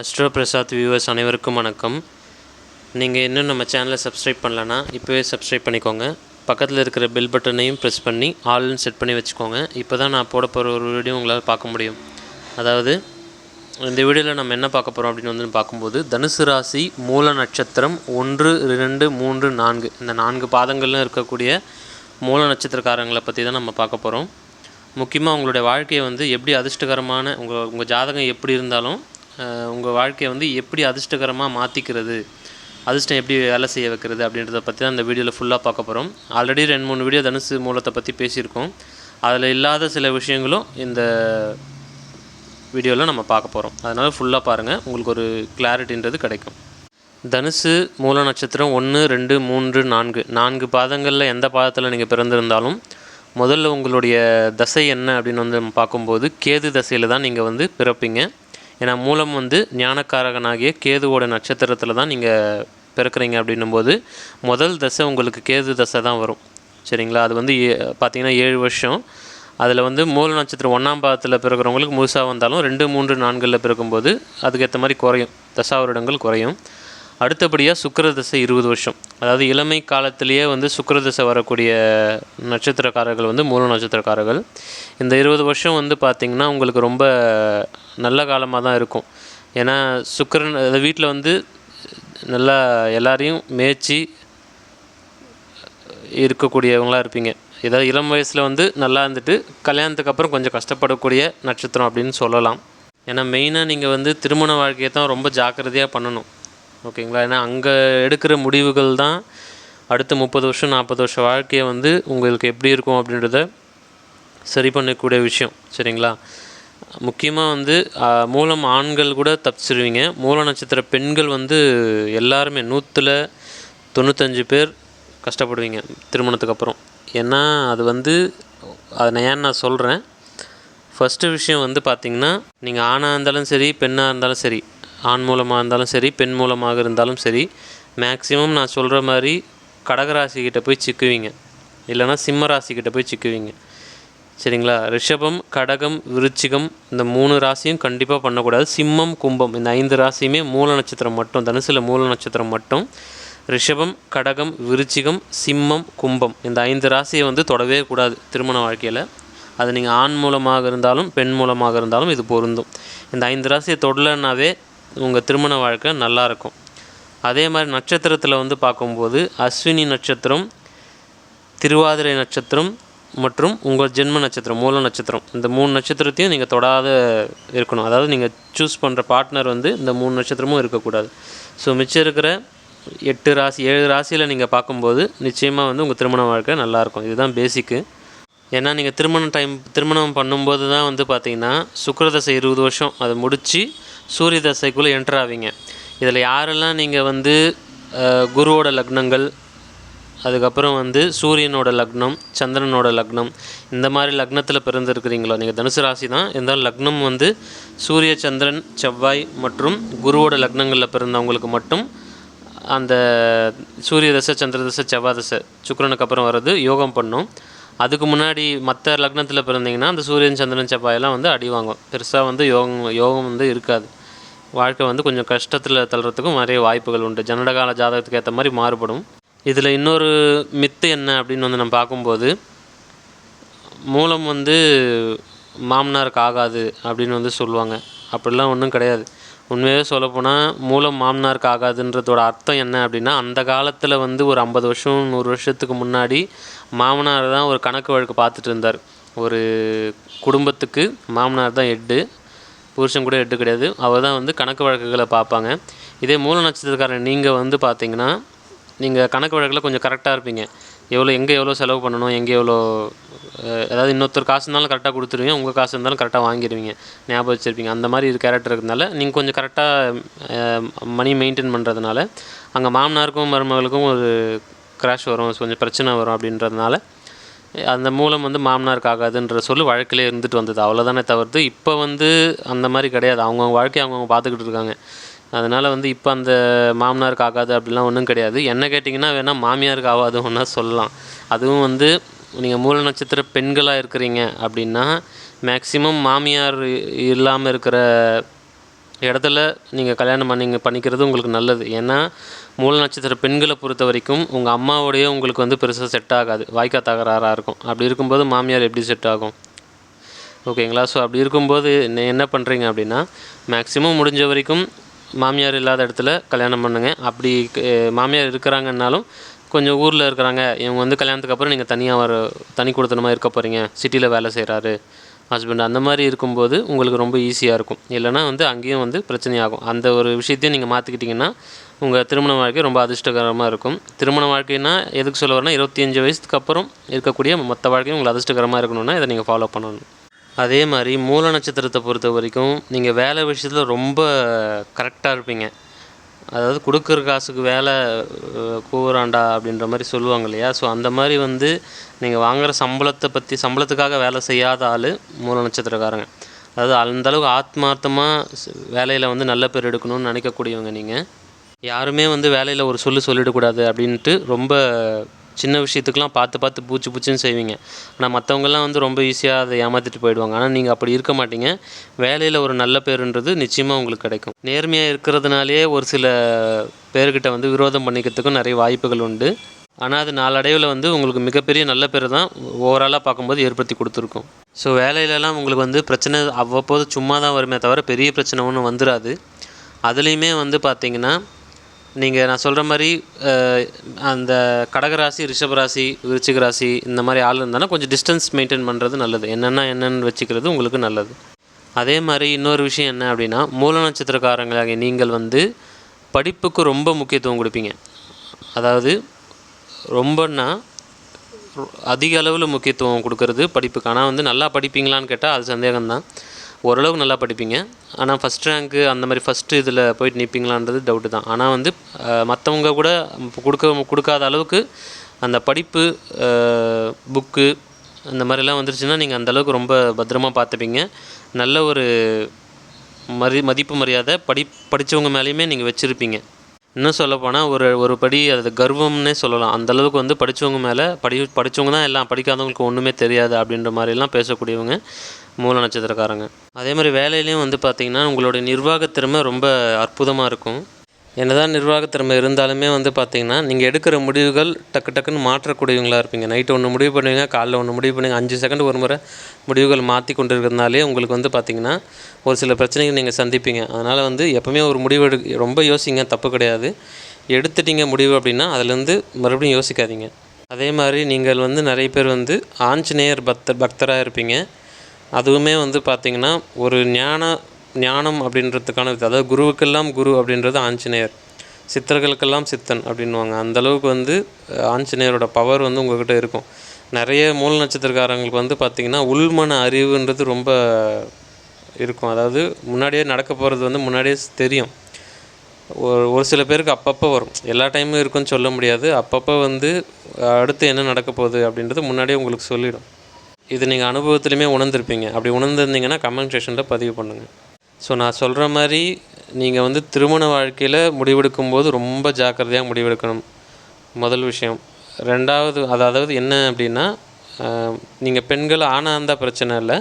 Astro Prasad viewers அனைவருக்கும் வணக்கம். நீங்கள் இன்னும் நம்ம சேனலை சப்ஸ்கிரைப் பண்ணலன்னா இப்போவே சப்ஸ்கிரைப் பண்ணிக்கோங்க. பக்கத்தில் இருக்கிற பெல் பட்டனையும் ப்ரெஸ் பண்ணி ஆல்னு செட் பண்ணி வச்சுக்கோங்க. இப்போ தான் நான் போட போகிற ஒரு வீடியோ உங்களால் பார்க்க முடியும். அதாவது இந்த வீடியோவில் நம்ம என்ன பார்க்க போகிறோம் அப்படின்னு வந்து பார்க்கும்போது தனுசு ராசி மூல நட்சத்திரம் ஒன்று ரெண்டு மூன்று நான்கு. இந்த நான்கு பாதங்களும் இருக்கக்கூடிய மூல நட்சத்திரக்காரங்களை பற்றி தான் நம்ம பார்க்க போகிறோம் முக்கியமாக உங்களுடைய வாழ்க்கையை வந்து எப்படி அதிர்ஷ்டகரமான உங்கள் உங்கள் ஜாதகம் எப்படி இருந்தாலும் உங்கள் வாழ்க்கையை வந்து எப்படி அதிர்ஷ்டகரமாக மாற்றிக்கிறது அதிர்ஷ்டம் எப்படி வேலை செய்ய வைக்கிறது அப்படின்றத பற்றி தான் இந்த வீடியோவில் ஃபுல்லாக பார்க்க போகிறோம் ஆல்ரெடி ரெண்டு மூணு வீடியோ தனுசு மூலத்தை பற்றி பேசியிருக்கோம். அதில் இல்லாத சில விஷயங்களும் இந்த வீடியோவில் நம்ம பார்க்க போகிறோம் அதனால் ஃபுல்லாக பாருங்கள் உங்களுக்கு ஒரு கிளாரிட்டின்றது கிடைக்கும். தனுசு மூல நட்சத்திரம் ஒன்று ரெண்டு மூன்று நான்கு. நான்கு பாதங்களில் எந்த பாதத்தில் நீங்கள் பிறந்திருந்தாலும் முதல்ல உங்களுடைய தசை என்ன அப்படின்னு வந்து நம்ம பார்க்கும்போது கேது தசையில் தான் நீங்கள் வந்து பிறப்பீங்க. ஏன்னா மூலம் வந்து ஞானக்காரகனாகிய கேதுவோட நட்சத்திரத்தில் தான் நீங்கள் பிறக்கிறீங்க அப்படின்னும் போது முதல் தசை உங்களுக்கு கேது தசை தான் வரும். சரிங்களா? அது வந்து ஏ- ஏழு வருஷம். அதில் வந்து மூல நட்சத்திரம் ஒன்றாம் பாதத்தில் பிறக்கிறவங்களுக்கு முழுசாக வந்தாலும் ரெண்டு மூன்று நான்களில் பிறக்கும்போது அதுக்கேற்ற மாதிரி குறையும். தசாவருடங்கள் குறையும். அடுத்தபடியாக சுக்கர தசை இருபது வருஷம். அதாவது இளமை காலத்திலேயே வந்து சுக்கர தசை வரக்கூடிய நட்சத்திரக்காரர்கள் வந்து மூல நட்சத்திரக்காரர்கள். இந்த இருபது வருஷம் வந்து பார்த்திங்கன்னா உங்களுக்கு ரொம்ப நல்ல காலமாக தான் இருக்கும். ஏன்னா சுக்கிரன் அதாவது வீட்டில் வந்து நல்லா எல்லாரையும் மேய்ச்சி இருக்கக்கூடியவங்களாக இருப்பீங்க. ஏதாவது இளம் வயசில் வந்து நல்லா இருந்துட்டு கல்யாணத்துக்கு அப்புறம் கொஞ்சம் கஷ்டப்படக்கூடிய நட்சத்திரம் அப்படின்னு சொல்லலாம். ஏன்னா மெயினாக நீங்கள் வந்து திருமண வாழ்க்கையை தான் ரொம்ப ஜாக்கிரதையாக பண்ணணும். ஓகேங்களா? ஏன்னா அங்கே எடுக்கிற முடிவுகள் தான் அடுத்த முப்பது வருஷம் நாற்பது வருஷம் வாழ்க்கையை வந்து உங்களுக்கு எப்படி இருக்கும் அப்படின்றத சரி பண்ணக்கூடிய விஷயம். சரிங்களா? முக்கியமாக வந்து மூலம் ஆண்கள் கூட தப்பிச்சிருவீங்க. மூல நட்சத்திர பெண்கள் வந்து எல்லாருமே நூற்றில் தொண்ணூத்தஞ்சு பேர் கஷ்டப்படுவீங்க திருமணத்துக்கு அப்புறம். ஏன்னா அது வந்து அதை ஏன் நான் சொல்கிறேன் ஃபஸ்ட்டு விஷயம் வந்து பார்த்திங்கன்னா நீங்கள் ஆணாக இருந்தாலும் சரி பெண்ணாக இருந்தாலும் சரி ஆண் மூலமாக இருந்தாலும் சரி பெண் மூலமாக இருந்தாலும் சரி மேக்ஸிமம் நான் சொல்கிற மாதிரி கடகராசிக்கிட்ட போய் சிக்குவீங்க. இல்லைன்னா சிம்ம ராசிக்கிட்ட போய் சிக்குவீங்க. சரிங்களா? ரிஷபம் கடகம் விருச்சிகம் இந்த மூணு ராசியும் கண்டிப்பாக பண்ணக்கூடாது. சிம்மம் கும்பம் இந்த ஐந்து ராசியுமே மூல நட்சத்திரம் மட்டும் தனுசில் மூல நட்சத்திரம் மட்டும். ரிஷபம் கடகம் விருச்சிகம் சிம்மம் கும்பம் இந்த ஐந்து ராசியை வந்து தொடவே கூடாது திருமண வாழ்க்கையில். அது நீங்கள் ஆண் மூலமாக இருந்தாலும் பெண் மூலமாக இருந்தாலும் இது பொருந்தும். இந்த ஐந்து ராசியை தொடலைன்னாவே உங்கள் திருமண வாழ்க்கை நல்லா இருக்கும். அதே மாதிரி நட்சத்திரத்தில் வந்து பார்க்கும்போது அஸ்வினி நட்சத்திரம் திருவாதிரை நட்சத்திரம் மற்றும் உங்கள் ஜென்ம நட்சத்திரம் மூல நட்சத்திரம். இந்த மூணு நட்சத்திரத்தையும் நீங்கள் தொடாத இருக்கணும். அதாவது நீங்கள் சூஸ் பண்ணுற பார்ட்னர் வந்து இந்த மூணு நட்சத்திரமும் இருக்கக்கூடாது. ஸோ மிச்சம் இருக்கிற எட்டு ராசி ஏழு ராசியில் நீங்கள் பார்க்கும்போது நிச்சயமாக வந்து உங்கள் திருமண வாழ்க்கை நல்லாயிருக்கும் இதுதான் பேசிக்கு ஏன்னா நீங்கள் திருமணம் டைம் திருமணம் பண்ணும்போது தான் வந்து பார்த்திங்கன்னா சுக்கரதசை இருபது வருஷம். அதை முடித்து சூரிய தசைக்குள்ளே என்டர் ஆவீங்க. இதில் யாரெல்லாம் நீங்கள் வந்து குருவோட லக்னங்கள் அதுக்கப்புறம் வந்து சூரியனோட லக்னம் சந்திரனோட லக்னம் இந்த மாதிரி லக்னத்தில் பிறந்திருக்கிறீங்களோ நீங்கள் தனுசு ராசி தான் இருந்தாலும் லக்னம் வந்து சூரிய சந்திரன் செவ்வாய் மற்றும் குருவோட லக்னங்களில் பிறந்தவங்களுக்கு மட்டும் அந்த சூரிய தசை சந்திர தசை செவ்வாய் தசை சுக்கிரனுக்கு அப்புறம் வர்றது யோகம் பண்ணும். அதுக்கு முன்னாடி மற்ற லக்னத்தில் பிறந்தீங்கன்னா அந்த சூரியன் சந்திரன் செவ்வாயெல்லாம் வந்து அடி வாங்கும். பெருசாக வந்து யோகம் யோகம் வந்து இருக்காது. வாழ்க்கை வந்து கொஞ்சம் கஷ்டத்தில் தள்ளுறதுக்கும் நிறைய வாய்ப்புகள் உண்டு. ஜனடகால ஜாதகத்துக்கு ஏற்ற மாதிரி மாறுபடும். இதில் இன்னொரு மித்து என்ன அப்படின்னு வந்து நம்ம பார்க்கும்போது மூலம் வந்து மாமனாருக்கு ஆகாது அப்படின்னு வந்து சொல்லுவாங்க. அப்படிலாம் ஒன்றும் கிடையாது. உண்மையாக சொல்லப்போனால் மூலம் மாமனாருக்கு ஆகாதுன்றதோட அர்த்தம் என்ன அப்படின்னா அந்த காலத்தில் வந்து ஒரு ஐம்பது வருஷம் நூறு வருஷத்துக்கு முன்னாடி மாமனார் தான் ஒரு கணக்கு வழக்கு பார்த்துட்டு இருந்தார். ஒரு குடும்பத்துக்கு மாமனார் தான் ஹெட்டு புருஷன் கூட எட்டு கிடையாது. அவர் தான் வந்து கணக்கு வழக்குகளை பார்ப்பாங்க. இதே மூல நட்சத்திரக்காரன் நீங்கள் வந்து பார்த்தீங்கன்னா நீங்கள் கணக்கு வழக்கில் கொஞ்சம் கரெக்டாக இருப்பீங்க. எவ்வளோ எங்கே எவ்வளோ செலவு பண்ணணும் எங்கே எவ்வளோ ஏதாவது அதாவது இன்னொருத்தர் காசு இருந்தாலும் கரெக்டாக கொடுத்துருவீங்க உங்கள் காசு இருந்தாலும் கரெக்டாக வாங்கிடுவீங்க ஞாபகம் வச்சுருப்பீங்க. அந்த மாதிரி இது கேரக்டர் இருக்கிறதுனால நீங்கள் கொஞ்சம் கரெக்டாக மணி மெயின்டைன் பண்ணுறதுனால அங்கே மாமனாருக்கும் மருமகளுக்கும் ஒரு கிராஷ் வரும் கொஞ்சம் பிரச்சனை வரும் அப்படின்றதுனால அந்த மூலம் வந்து மாமனாருக்கு ஆகாதுன்ற சொல்லி வழக்கிலே இருந்துட்டு வந்தது. அவ்வளோதானே தவிர்த்து இப்போ வந்து அந்த மாதிரி கிடையாது. அவங்கவுங்க வாழ்க்கையை அவங்கவுங்க பார்த்துக்கிட்டு இருக்காங்க. அதனால் வந்து இப்போ அந்த மாமனாருக்கு ஆகாது அப்படிலாம் ஒன்றும் கிடையாது. என்ன கேட்டிங்கன்னா வேணால் மாமியாருக்கு ஆகாது ஒன்றா சொல்லலாம். அதுவும் வந்து நீங்கள் மூல நட்சத்திர பெண்களாக இருக்கிறீங்க அப்படின்னா மேக்சிமம் மாமியார் இல்லாமல் இருக்கிற இடத்துல நீங்கள் கல்யாணம் பண்ணிங்க பண்ணிக்கிறது உங்களுக்கு நல்லது. ஏன்னா மூல நட்சத்திர பெண்களை பொறுத்த வரைக்கும் உங்கள் அம்மாவோடைய உங்களுக்கு வந்து பெருசாக செட் ஆகாது. வாய்க்கா தகராறாக இருக்கும். அப்படி இருக்கும்போது மாமியார் எப்படி செட் ஆகும்? ஓகேங்களா ஸோ அப்படி இருக்கும்போது நீ என்ன பண்ணுறீங்க அப்படின்னா மேக்ஸிமம் முடிஞ்ச வரைக்கும் மாமியார் இல்லாத இடத்துல கல்யாணம் பண்ணுங்கள் அப்படி மாமியார் இருக்கிறாங்கன்னாலும் கொஞ்சம் ஊரில் இருக்கிறாங்க. இவங்க வந்து கல்யாணத்துக்கு அப்புறம் நீங்கள் தனியாக வர தனி கொடுத்தனமாக இருக்க போகிறீங்க சிட்டியில் வேலை செய்கிறாரு ஹஸ்பண்ட் அந்த மாதிரி இருக்கும்போது உங்களுக்கு ரொம்ப ஈஸியாக இருக்கும். இல்லைனா வந்து அங்கேயும் வந்து பிரச்சனையாகும் அந்த ஒரு விஷயத்தையும் நீங்கள் மாற்றிக்கிட்டிங்கன்னா உங்கள் திருமண வாழ்க்கை ரொம்ப அதிர்ஷ்டகரமாக இருக்கும். திருமண வாழ்க்கைனா எதுக்கு சொல்ல வரேன்னா இருபத்தி அஞ்சு வயசுக்கு அப்புறம் இருக்கக்கூடிய மொத்த வாழ்க்கையும் உங்களுக்கு அதிர்ஷ்டகரமாக இருக்கணும்னா இதை நீங்கள் ஃபாலோ பண்ணணும். அதே மாதிரி மூல நட்சத்திரத்தை பொறுத்த வரைக்கும் நீங்கள் வேலை விஷயத்தில் ரொம்ப கரெக்டாக இருப்பீங்க. அதாவது கொடுக்குற காசுக்கு வேலை அஹ், கூவுறாண்டா அப்படின்ற மாதிரி சொல்லுவாங்க இல்லையா? ஸோ அந்த மாதிரி வந்து நீங்கள் வாங்குற சம்பளத்தை பற்றி சம்பளத்துக்காக வேலை செய்யாத ஆள் மூல நட்சத்திரக்காரங்க. அதாவது அந்தளவுக்கு ஆத்மார்த்தமாக வேலையில் வந்து நல்ல பேர் எடுக்கணும்னு நினைக்கக்கூடியவங்க நீங்கள் யாருமே வந்து வேலையில் ஒரு சொல்லு சொல்லிடக்கூடாது அப்படின்ட்டு ரொம்ப சின்ன விஷயத்துக்கெலாம் பார்த்து பார்த்து பூச்சி பூச்சின்னு செய்வீங்க. ஆனால் மற்றவங்கெல்லாம் வந்து ரொம்ப ஈஸியாக அதை ஏமாற்றிட்டு போயிடுவாங்க. ஆனால் நீங்கள் அப்படி இருக்க மாட்டீங்க. வேலையில் ஒரு நல்ல பேருன்றது நிச்சயமாக உங்களுக்கு கிடைக்கும். நேர்மையாக இருக்கிறதுனாலே ஒரு சில பேர்கிட்ட வந்து விரோதம் பண்ணிக்கிறதுக்கும் நிறைய வாய்ப்புகள் உண்டு. ஆனால் அது நாளடைவில் வந்து உங்களுக்கு மிகப்பெரிய நல்ல பேர் தான் ஓவராலாக பார்க்கும்போது ஏற்படுத்தி கொடுத்துருக்கும். ஸோ வேலையிலலாம் உங்களுக்கு வந்து பிரச்சனை அவ்வப்போது சும்மா தான் வருமே தவிர பெரிய பிரச்சனை ஒன்றும் வந்துடாது அதுலேயுமே வந்து பார்த்திங்கன்னா நீங்கள் நான் சொல்கிற மாதிரி அந்த கடகராசி ரிஷபராசி விருச்சிக ராசி இந்த மாதிரி ஆள் இருந்தாலும் கொஞ்சம் டிஸ்டன்ஸ் மெயின்டைன் பண்ணுறது நல்லது. என்னென்னா என்னென்னு வச்சுக்கிறது உங்களுக்கு நல்லது. அதே மாதிரி இன்னொரு விஷயம் என்ன அப்படின்னா மூல நட்சத்திரக்காரங்களாகிய நீங்கள் வந்து படிப்புக்கு ரொம்ப முக்கியத்துவம் கொடுப்பீங்க. அதாவது ரொம்பன்னா அதிக அளவில் முக்கியத்துவம் கொடுக்கறது படிப்புக்கு. ஆனால் வந்து நல்லா படிப்பீங்களான்னு கேட்டால் அது சந்தேகம்தான். ஓரளவுக்கு நல்லா படிப்பீங்க. ஆனால் ஃபஸ்ட் ரேங்க்கு அந்த மாதிரி ஃபஸ்ட்டு இதில் போயிட்டு நிற்பீங்களான்றது டவுட்டு தான். ஆனால் வந்து மற்றவங்க கூட கொடுக்க கொடுக்காத அளவுக்கு அந்த படிப்பு புக்கு அந்த மாதிரிலாம் வந்துருச்சுன்னா நீங்கள் அந்தளவுக்கு ரொம்ப பத்திரமா பார்த்துப்பீங்க. நல்ல ஒரு மரி மதிப்பு மரியாதை படி படித்தவங்க மேலேயுமே நீங்கள் வச்சுருப்பீங்க. இன்னும் சொல்லப்போனால் ஒரு ஒரு படி அது கர்வம்னே சொல்லலாம். அந்த அளவுக்கு வந்து படித்தவங்க மேலே படி படித்தவங்க தான் எல்லாம் படிக்காதவங்களுக்கு ஒன்றுமே தெரியாது அப்படின்ற மாதிரிலாம் பேசக்கூடியவங்க. மூல நட்சத்திரக்காரங்க. அதே மாதிரி வேலையிலையும் வந்து பார்த்திங்கன்னா உங்களுடைய நிர்வாகத் திறமை ரொம்ப அற்புதமாக இருக்கும். என்னதான் நிர்வாகத்திறமை இருந்தாலுமே வந்து பார்த்திங்கன்னா நீங்கள் எடுக்கிற முடிவுகள் டக்கு டக்குன்னு மாற்றக்கூடியவங்களாக இருப்பீங்க. நைட்டு ஒன்று முடிவு பண்ணுவீங்க காலைல ஒன்று முடிவு பண்ணுவீங்க அஞ்சு செகண்ட் ஒரு முறை முடிவுகள் மாற்றி கொண்டு இருக்கிறதுனாலே உங்களுக்கு வந்து பார்த்திங்கன்னா ஒரு சில பிரச்சனைகள் நீங்கள் சந்திப்பீங்க. அதனால் வந்து எப்போவுமே ஒரு முடிவு எடு ரொம்ப யோசிங்க தப்பு கிடையாது. எடுத்துட்டீங்க முடிவு அப்படின்னா அதுலேருந்து மறுபடியும் யோசிக்காதீங்க. அதே மாதிரி நீங்கள் வந்து நிறைய பேர் வந்து ஆஞ்சநேயர் பக்தர் பக்தராக இருப்பீங்க. அதுவுமே வந்து பார்த்திங்கன்னா ஒரு ஞான ஞானம் அப்படின்றதுக்கான இது அதாவது குருவுக்கெல்லாம் குரு அப்படின்றது ஆஞ்சநேயர். சித்தர்களுக்கெல்லாம் சித்தன் அப்படின்வாங்க அந்த அளவுக்கு வந்து ஆஞ்சநேயரோட பவர் வந்து உங்கள்கிட்ட இருக்கும். நிறைய மூல நட்சத்திரக்காரங்களுக்கு வந்து பார்த்திங்கன்னா உள்மன அறிவுன்றது ரொம்ப இருக்கும். அதாவது முன்னாடியே நடக்க போகிறது வந்து முன்னாடியே தெரியும். ஒரு ஒரு சில பேருக்கு அப்பப்போ வரும். எல்லா டைமும் இருக்குன்னு சொல்ல முடியாது. அப்பப்போ வந்து அடுத்து என்ன நடக்க போகுது அப்படின்றது முன்னாடியே உங்களுக்கு சொல்லிடும். இது நீங்கள் அனுபவத்துலையுமே உணர்ந்திருப்பீங்க. அப்படி உணர்ந்திருந்தீங்கன்னா கமெண்ட் செஷனில் பதிவு பண்ணுங்கள் ஸோ நான் சொல்கிற மாதிரி நீங்கள் வந்து திருமண வாழ்க்கையில் முடிவெடுக்கும் போது ரொம்ப ஜாக்கிரதையாக முடிவெடுக்கணும். முதல் விஷயம். ரெண்டாவது அதாவது என்ன அப்படின்னா நீங்கள் பெண்கள் ஆணாக இருந்தால் பிரச்சனை இல்லை.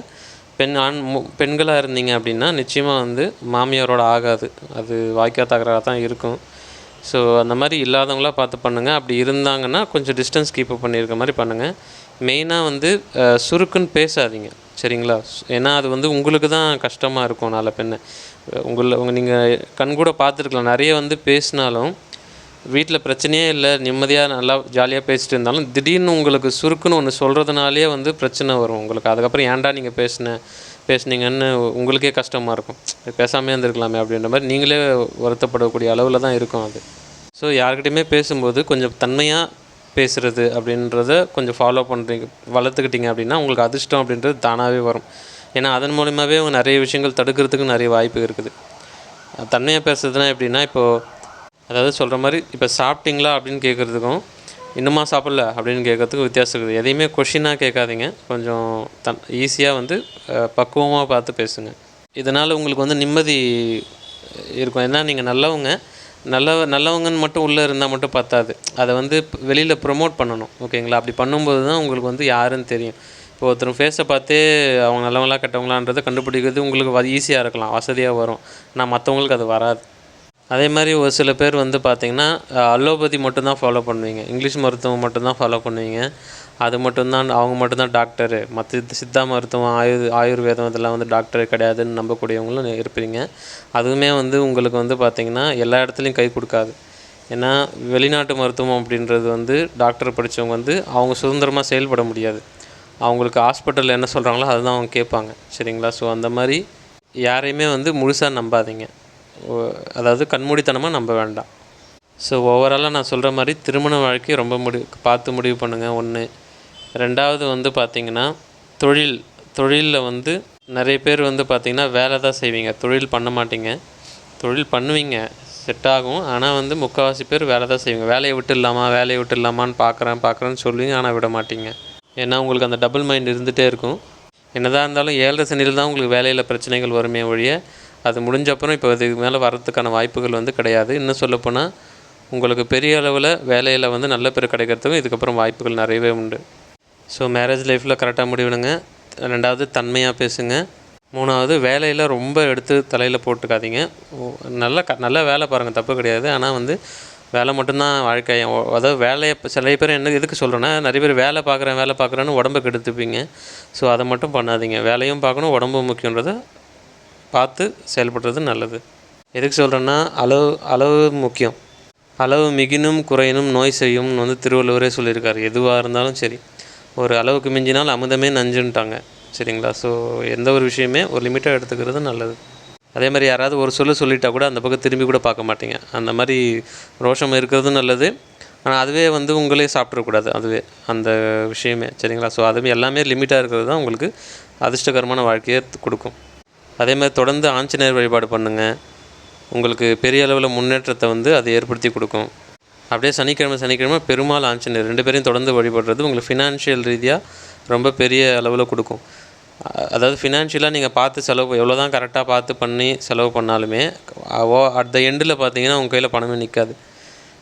பெண் ஆண் மு- பெண்களாக இருந்தீங்க அப்படின்னா நிச்சயமாக வந்து மாமியாரோட ஆகாது. அது வாய்க்கா தகராக தான் இருக்கும். ஸோ அந்த மாதிரி இல்லாதவங்களா பார்த்து பண்ணுங்கள் அப்படி இருந்தாங்கன்னா கொஞ்சம் டிஸ்டன்ஸ் கீப் அப் பண்ணியிருக்க மாதிரி பண்ணுங்கள் மெயினாக வந்து சுருக்குன்னு பேசாதீங்க. சரிங்களா? ஏன்னா அது வந்து உங்களுக்கு தான் கஷ்டமாக இருக்கும் நாளை பெண்ணை உங்களை உங்கள் நீங்கள் கண் கூட பார்த்துருக்கலாம். நிறைய வந்து பேசினாலும் வீட்டில் பிரச்சனையே இல்லை நிம்மதியாக நல்லா ஜாலியாக பேசிட்டு இருந்தாலும் திடீர்னு உங்களுக்கு சுருக்குன்னு ஒன்று சொல்கிறதுனாலே வந்து பிரச்சனை வரும். உங்களுக்கு அதுக்கப்புறம் ஏன்டா நீங்கள் பேசின பேசுனீங்கன்னு உங்களுக்கே கஷ்டமாக இருக்கும். பேசாமே இருந்திருக்கலாமே அப்படின்ற மாதிரி நீங்களே வருத்தப்படக்கூடிய அளவில் தான் இருக்கும் அது. ஸோ யார்கிட்டையுமே பேசும்போது கொஞ்சம் தன்மையாக பேசுகிறது அப்படின்றத கொஞ்சம் ஃபாலோ பண்ணுறீங்க வளர்த்துக்கிட்டீங்க அப்படின்னா உங்களுக்கு அதிர்ஷ்டம் அப்படின்றது தானாகவே வரும். ஏன்னா அதன் மூலியமாகவே அவங்க நிறைய விஷயங்கள் தடுக்கிறதுக்கு நிறைய வாய்ப்பு இருக்குது. தன்மையாக பேசுறதுனா எப்படின்னா இப்போது அதாவது சொல்கிற மாதிரி இப்போ சாப்பிட்டீங்களா அப்படின்னு கேட்குறதுக்கும் இன்னுமா சாப்பிடல அப்படின்னு கேட்கறதுக்கும் வித்தியாசம் இருக்குது. எதையுமே கொஷினாக கேட்காதீங்க. கொஞ்சம் தன் ஈஸியாக வந்து பக்குவமாக பார்த்து பேசுங்க. இதனால் உங்களுக்கு வந்து நிம்மதி இருக்கும். ஏன்னா நீங்கள் நல்லவங்க. நல்ல நல்லவங்கன்னு மட்டும் உள்ளே இருந்தால் மட்டும் பத்தாது. அதை வந்து வெளியில் ப்ரொமோட் பண்ணணும் ஓகேங்களா அப்படி பண்ணும்போது தான் உங்களுக்கு வந்து யாருன்னு தெரியும். இப்போ ஒருத்தர் ஃபேஸை பார்த்தே அவங்க நல்லவங்களா கெட்டவங்களான்றதை கண்டுபிடிக்கிறது உங்களுக்கு ஈஸியாக இருக்கலாம் வசதியாக வரும். ஆனால் மற்றவங்களுக்கு அது வராது. அதே மாதிரி ஒரு சில பேர் வந்து பார்த்திங்கன்னா அலோபதி மட்டும்தான் ஃபாலோ பண்ணுவீங்க. இங்கிலீஷ் மருத்துவம் மட்டும்தான் ஃபாலோ பண்ணுவீங்க. அது மட்டும்தான் அவங்க மட்டும்தான் டாக்டரு மற்ற சித்தா மருத்துவம் ஆயு ஆயுர்வேதம் இதெல்லாம் வந்து டாக்டர் கிடையாதுன்னு நம்பக்கூடியவங்களும் இருப்பீங்க. அதுவுமே வந்து உங்களுக்கு வந்து பார்த்திங்கன்னா எல்லா இடத்துலையும் கை கொடுக்காது. ஏன்னா வெளிநாட்டு மருத்துவம் அப்படின்றது வந்து டாக்டர் படித்தவங்க வந்து அவங்க சுதந்திரமாக செயல்பட முடியாது. அவங்களுக்கு ஹாஸ்பிட்டலில் என்ன சொல்கிறாங்களோ அதுதான் அவங்க கேட்பாங்க. சரிங்களா? ஸோ அந்த மாதிரி யாரையுமே வந்து முழுசாக நம்பாதீங்க. அதாவது கண்மூடித்தனமாக நம்ப வேண்டாம். ஸோ ஓவராலாக நான் சொல்கிற மாதிரி திருமண வாழ்க்கை ரொம்ப முடி பார்த்து முடிவு பண்ணுங்கள் ஒன்று ரெண்டாவது வந்து பார்த்திங்கன்னா தொழில். தொழிலில் வந்து நிறைய பேர் வந்து பார்த்திங்கன்னா வேலை தான் செய்வீங்க. தொழில் பண்ண மாட்டீங்க. தொழில் பண்ணுவீங்க. செட் ஆகும். ஆனால் வந்து முக்கால்வாசி பேர் வேலை தான் செய்வீங்க. வேலையை விட்டுடலாமா வேலையை விட்டுடலாமான்னு பார்க்குறேன் பார்க்குறேன்னு சொல்லுவீங்க. ஆனால் விட மாட்டீங்க. ஏன்னா உங்களுக்கு அந்த டபுள் மைண்ட் இருந்துகிட்டே இருக்கும். என்னதான் இருந்தாலும் ஏழரை சனியில் தான் உங்களுக்கு வேலையில் பிரச்சனைகள் வருமே ஒழிய அது முடிஞ்ச அப்புறம் இப்போ இதுக்கு மேலே வரத்துக்கான வாய்ப்புகள் வந்து கிடையாது. இன்னும் சொல்லப்போனால் உங்களுக்கு பெரிய அளவில் வேலையில் வந்து நல்ல பேர் கிடைக்கிறதுக்கும் இதுக்கப்புறம் வாய்ப்புகள் நிறையவே உண்டு. ஸோ மேரேஜ் லைஃப்பில் கரெக்டாக முடிவுனுங்க ரெண்டாவது தன்மையாக பேசுங்க. மூணாவது வேலையில் ரொம்ப எடுத்து தலையில் போட்டுக்காதீங்க. நல்ல க நல்ல வேலை பாருங்கள் தப்பு கிடையாது. ஆனால் வந்து வேலை மட்டும்தான் வாழ்க்கை. அதாவது வேலையை சில பேர் என்ன எதுக்கு சொல்கிறேன்னா நிறைய பேர் வேலை பார்க்குறேன் வேலை பார்க்குறேன்னு உடம்பை கெடுத்துப்பீங்க. ஸோ அதை மட்டும் பண்ணாதீங்க. வேலையும் பார்க்கணும் உடம்பும் முக்கியன்றதை பார்த்து செயல்படுறது நல்லது. எதுக்கு சொல்கிறேன்னா அளவு அளவு முக்கியம். அளவு மிகினும் குறையினும் நோய் செய்யும்னு வந்து திருவள்ளுவரே சொல்லியிருக்காரு. எதுவாக இருந்தாலும் சரி. ஒரு அளவுக்கு மிஞ்சினால் அமுதமே நஞ்சுன்ட்டாங்க. சரிங்களா? ஸோ எந்த ஒரு விஷயமே ஒரு லிமிட்டாக எடுத்துக்கிறது நல்லது. அதே மாதிரி யாராவது ஒரு சொல்லு சொல்லிட்டா கூட அந்த பக்கம் திரும்பி கூட பார்க்க மாட்டீங்க. அந்த மாதிரி ரோஷம் இருக்கிறதும் நல்லது. ஆனால் அதுவே வந்து உங்களே சாப்பிட்றக்கூடாது அதுவே அந்த விஷயமே. சரிங்களா? ஸோ அதுவே எல்லாமே லிமிட்டாக இருக்கிறது தான் உங்களுக்கு அதிர்ஷ்டகரமான வாழ்க்கையை கொடுக்கும். அதே மாதிரி தொடர்ந்து ஆஞ்சநேயர் வழிபாடு பண்ணுங்கள் உங்களுக்கு பெரிய அளவில் முன்னேற்றத்தை வந்து அது ஏற்படுத்தி கொடுக்கும். அப்படியே சனிக்கிழமை சனிக்கிழமை பெருமாள் ஆஞ்சநேயர் ரெண்டு பேரையும் தொடர்ந்து வழிபடுறது உங்களுக்கு ஃபினான்ஷியல் ரீதியாக ரொம்ப பெரிய அளவில் கொடுக்கும். அதாவது ஃபினான்ஷியலாக நீங்கள் பார்த்து செலவு எவ்வளோ தான் கரெக்டாக பார்த்து பண்ணி செலவு பண்ணாலுமே ஓ அட் த எண்டில் பார்த்தீங்கன்னா உங்கள் கையில் பணமே நிற்காது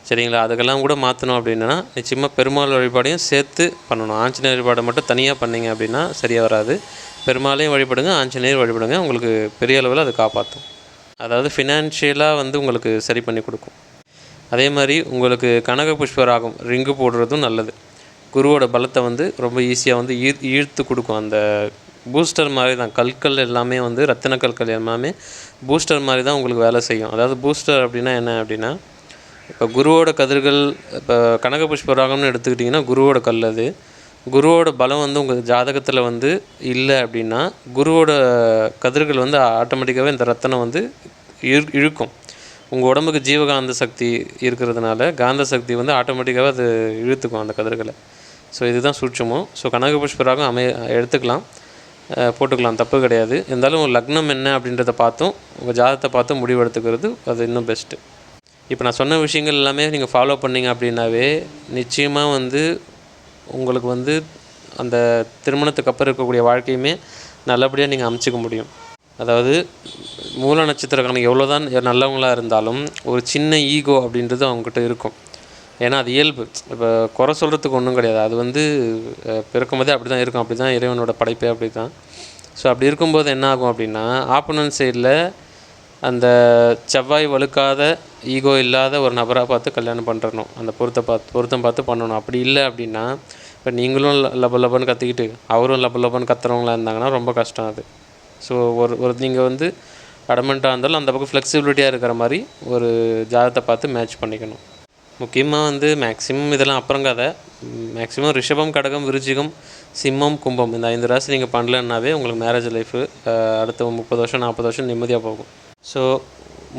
சரிங்களா? அதுக்கெல்லாம் கூட மாற்றணும் அப்படின்னா நிச்சயமாக பெருமாள் வழிபாடையும் சேர்த்து பண்ணணும். ஆஞ்சநேயர் வழிபாடை மட்டும் தனியாக பண்ணீங்க அப்படின்னா சரியாக வராது. பெருமாளையும் வழிபடுங்க ஆஞ்சநேயர் வழிபடுங்க. உங்களுக்கு பெரிய அளவில் அது காப்பாற்றும் அதாவது ஃபினான்ஷியலாக வந்து உங்களுக்கு சரி பண்ணி கொடுக்கும். அதே மாதிரி உங்களுக்கு கனக புஷ்பராகம் ரிங்கு போடுறதும் நல்லது. குருவோட பலத்தை வந்து ரொம்ப ஈஸியாக வந்து ஈ ஈர்த்து கொடுக்கும். அந்த பூஸ்டர் மாதிரி தான். கற்கள் எல்லாமே வந்து ரத்தின கற்கள் எல்லாமே பூஸ்டர் மாதிரி தான் உங்களுக்கு வேலை செய்யும். அதாவது பூஸ்டர் அப்படின்னா என்ன அப்படின்னா இப்போ குருவோட கதிர்கள் இப்போ கனக புஷ்பராகம்னு எடுத்துக்கிட்டிங்கன்னா குருவோட கல் அது. குருவோட பலம் வந்து உங்கள் ஜாதகத்தில் வந்து இல்லை அப்படின்னா குருவோட கதிர்கள் வந்து ஆட்டோமேட்டிக்காகவே இந்த ரத்தனம் வந்து இழு இழுக்கும். உங்கள் உடம்புக்கு ஜீவகாந்த சக்தி இருக்கிறதுனால காந்த சக்தி வந்து ஆட்டோமேட்டிக்காகவே அது இழுத்துக்கும் அந்த கதிர்களை. ஸோ இதுதான் சூட்சமும். ஸோ கனக புஷ்பராகம் அமை எடுத்துக்கலாம். போட்டுக்கலாம். தப்பு கிடையாது. இருந்தாலும் லக்னம் என்ன அப்படின்றத பார்த்தும் உங்கள் ஜாதகத்தை பார்த்தும் முடிவெடுத்துக்கிறது அது இன்னும் பெஸ்ட்டு இப்போ நான் சொன்ன விஷயங்கள் எல்லாமே நீங்கள் ஃபாலோ பண்ணீங்க அப்படின்னாவே நிச்சயமாக வந்து உங்களுக்கு வந்து அந்த திருமணத்துக்கு அப்புறம் இருக்கக்கூடிய வாழ்க்கையுமே நல்லபடியாக நீங்கள் அமைச்சிக்க முடியும். அதாவது மூல நட்சத்திரக்காரங்க எவ்வளோ தான் நல்லவங்களாக இருந்தாலும் ஒரு சின்ன ஈகோ அப்படின்றது அவங்ககிட்ட இருக்கும். ஏன்னா அது இயல்பு. இப்போ குறை சொல்கிறதுக்கு ஒன்றும் கிடையாது. அது வந்து பிறக்கும்போதே பிறக்கும் போதே அப்படி தான் இருக்கும். அப்படி தான் இறைவனோட படைப்பே அப்படி தான் ஸோ அப்படி இருக்கும்போது என்ன ஆகும் அப்படின்னா ஆப்போனன்ட் சைடில் அந்த செவ்வாய் வழுக்காத ஈகோ இல்லாத ஒரு நபராக பார்த்து கல்யாணம் பண்ணுறணும் அந்த பொருத்த பார்த்து பொருத்தம் பார்த்து பண்ணணும். அப்படி இல்லை அப்படின்னா இப்போ நீங்களும் ல- லப லபன்னு கற்றுக்கிட்டு அவரும் லப லபன்னு கத்துறவங்களா இருந்தாங்கன்னா ரொம்ப கஷ்டம் அது. ஸோ ஒரு ஒரு நீங்கள் வந்து அடமெண்ட்டாக இருந்தாலும் அந்த பக்கம் ஃப்ளெக்சிபிலிட்டியாக இருக்கிற மாதிரி ஒரு ஜாதகத்தை பார்த்து மேட்ச் பண்ணிக்கணும். முக்கியமாக வந்து மேக்ஸிமம் இதெல்லாம் அப்புறம் கதை மேக்ஸிமம் ரிஷபம் கடகம் விருச்சிகம் சிம்மம் கும்பம் இந்த ஐந்து ராசி நீங்கள் பண்ணலன்னாவே உங்களுக்கு மேரேஜ் லைஃபு அடுத்த முப்பது வருஷம் நாற்பது வருஷம் நிம்மதியாக போகும். ஸோ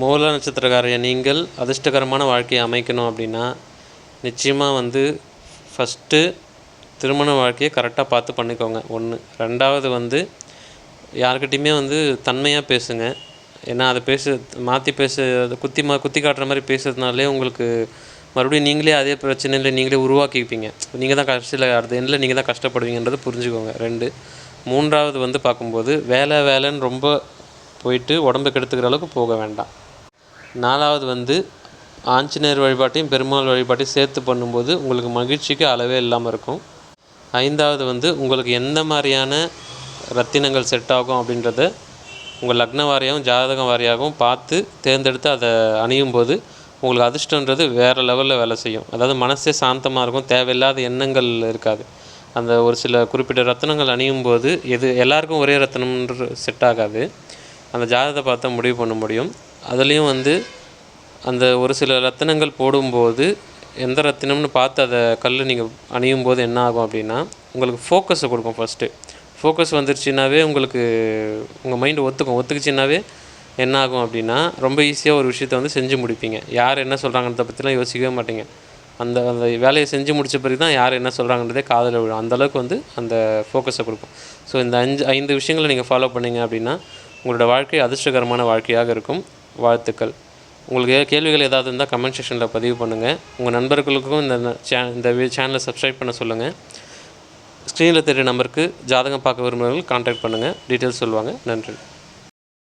மூல நட்சத்திரக்காரைய நீங்கள் அதிர்ஷ்டகரமான வாழ்க்கையை அமைக்கணும் அப்படின்னா நிச்சயமாக வந்து ஃபஸ்ட்டு திருமண வாழ்க்கையை கரெக்டாக பார்த்து பண்ணிக்கோங்க. ஒன்று ரெண்டாவது வந்து யாருக்கிட்டையுமே வந்து தன்மையாக பேசுங்க. ஏன்னா அதை பேச மாற்றி பேச அதை குத்தி மா குத்தி காட்டுற மாதிரி பேசுறதுனாலே உங்களுக்கு மறுபடியும் நீங்களே அதே பிரச்சனையில் நீங்களே உருவாக்கிப்பீங்க. நீங்கள் தான் கடைசியில் அடுத்த எண்டில் நீங்கள் தான் கஷ்டப்படுவீங்கன்றதை புரிஞ்சுக்கோங்க. ரெண்டு. மூன்றாவது வந்து பார்க்கும்போது வேலை வேலைன்னு ரொம்ப போயிட்டு உடம்பு கெடுத்துக்கிற அளவுக்கு போக வேண்டாம். நாலாவது வந்து ஆஞ்சநேயர் வழிபாட்டையும் பெருமாள் வழிபாட்டையும் சேர்த்து பண்ணும்போது உங்களுக்கு மகிழ்ச்சிக்கு அளவே இல்லாமல் இருக்கும். ஐந்தாவது வந்து உங்களுக்கு எந்த மாதிரியான ரத்தினங்கள் செட் ஆகும் அப்படின்றத உங்கள் லக்ன வாரியாகவும் ஜாதகம் வாரியாகவும் பார்த்து தேர்ந்தெடுத்து அதை அணியும் போது உங்களுக்கு அதிர்ஷ்டன்றது வேறு லெவலில் வேலை செய்யும். அதாவது மனசே சாந்தமாக இருக்கும் தேவையில்லாத எண்ணங்கள் இருக்காது. அந்த ஒரு சில குறிப்பிட்ட ரத்தினங்கள் அணியும் போது எது எல்லாருக்கும் ஒரே ரத்தனம்ன்ற செட் ஆகாது. அந்த ஜாதகத்தை பார்த்தா முடிவு பண்ண முடியும். அதுலேயும் வந்து அந்த ஒரு சில ரத்தினங்கள் போடும்போது எந்த ரத்தினம்னு பார்த்து அதை கல் நீங்கள் அணியும் போது என்ன ஆகும் அப்படின்னா உங்களுக்கு ஃபோக்கஸை கொடுக்கும் ஃபஸ்ட்டு ஃபோக்கஸ் வந்துருச்சுனாவே உங்களுக்கு உங்கள் மைண்டு ஒத்துக்கும். ஒத்துக்குச்சுனாவே என்ன ஆகும் அப்படின்னா ரொம்ப ஈஸியாக ஒரு விஷயத்த வந்து செஞ்சு முடிப்பீங்க. யார் என்ன சொல்கிறாங்கன்றத பற்றிலாம் யோசிக்கவே மாட்டீங்க. அந்த அந்த வேலையை செஞ்சு முடிச்ச பிறகு தான் யார் என்ன சொல்கிறாங்கன்றதே காதில் விழும். அந்தளவுக்கு வந்து அந்த ஃபோக்கஸை கொடுக்கும். ஸோ இந்த அஞ்சு ஐந்து விஷயங்களை நீங்கள் ஃபாலோ பண்ணீங்க அப்படின்னா உங்களோட வாழ்க்கை அதிர்ஷ்டகரமான வாழ்க்கையாக இருக்கும். வாழ்த்துக்கள். உங்களுக்கு கேள்விகள் ஏதாவது இருந்தால் கமெண்ட் செக்ஷனில் பதிவு பண்ணுங்கள் உங்கள் நண்பர்களுக்கும் இந்த சே இந்த சேனலை சப்ஸ்கிரைப் பண்ண சொல்லுங்கள் ஸ்க்ரீனில் தெரிய நம்பருக்கு ஜாதகம் பார்க்க விரும்புகிறவர்கள் கான்டாக்ட் பண்ணுங்கள் டீட்டெயில்ஸ் சொல்லுவாங்க நன்றி.